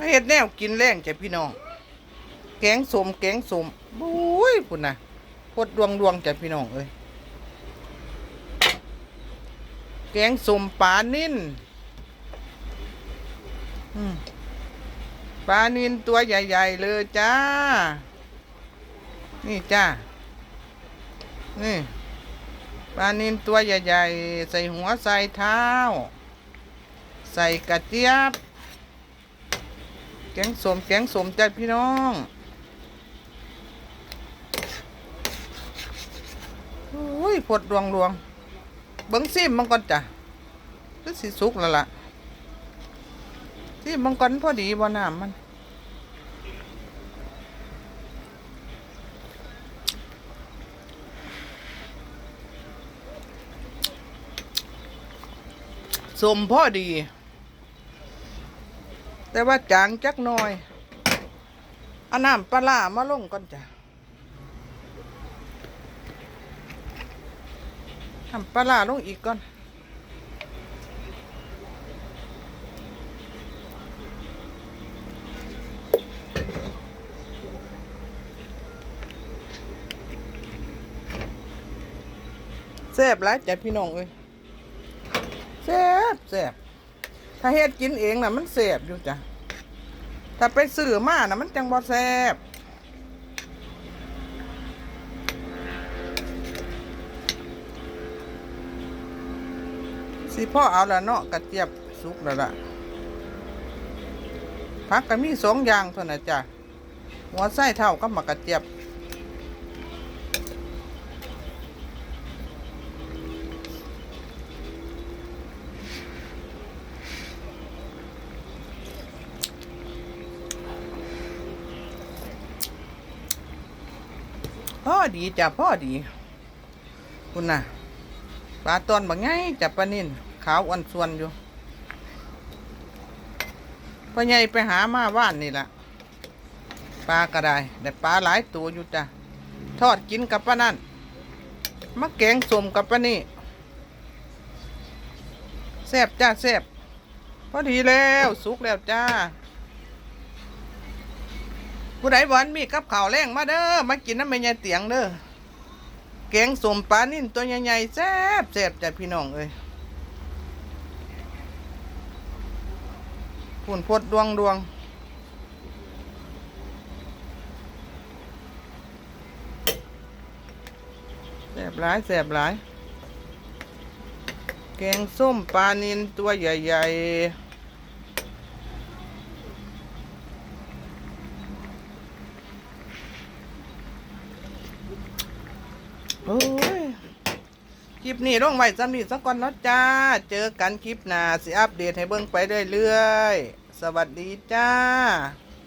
มาเฮ็ดแนวกินแรงจ้ะพี่น้อง แกงสมแกงสมบุ้ยพุ่นน่ะพดดวงดวงจ้ะพี่น้องเอ้ยแกงสมปลานิ่นปลานินตัวใหญ่ ๆ เลยจ้า นี่จ้า นี่ปลานินตัวใหญ่ ๆ ใส่หัวใส่เท้า ใส่กระเจี๊ยบ แกงสมแกงสมจ้าพี่น้องโอ้ยปวดดวงดวงเบิ้งซิมมังก่อนจ้ะก็สิสุกแล้วล่ะซิมมังก่อนพอดีบ่น้ำมันสมพอดี แต่ว่าจางจักหน่อยเอาน้ำปลาร้ามาลงก่อนจ้ะน้ำปลาร้าลงอีกก่อนแซ่บหลายจ้ะพี่น้องเอ้ยแซ่บแซ่บ ถ้าเฮ็ดกินเองน่ะมันแซ่บอยู่จ้ะ ถ้าไปซื้อมาน่ะมันจังบ่แซ่บสิพ่อเอาละเนาะกระเจี๊ยบสุกแล้วล่ะผักก็มีสองอย่างเท่านั้นจ้ะหัวไส้เท่ากับหมักกระเจี๊ยบ พ่อดีจ้ะพ่อดีคุณน่ะปลาตอนบางไงจับปลานิ่นขาวอ้วนส่วนอยู่พ่อใหญ่ไปหามาว่านนี่แหละปลาก็ได้แต่ปลาหลายตัวอยู่จ้ะทอดกินกับปลานั่นมะแกงสมกับปลานี่แซ่บจ้าแซ่บพอดีแล้วสุกแล้วจ้า ผู้ใดบอนมีกับข่าวแรงมาเด้อมากินน้ำแม่ยายเตียงเด้อแกงสมปลานิ่นตัวใหญ่ๆแซ่บแซ่บจ้ะพี่น้องเอ้ยพุ่นพดดวงดวงแซ่บหลายแซ่บหลาย แกงส้มปลานินตัวใหญ่ ๆ โอ้ย คลิปนี้ลงไว้สำนีสักก่อนเนาะจ้า เจอกันคลิปหน้าสิอัปเดตให้เบิ่งไปเรื่อยๆ สวัสดีจ้า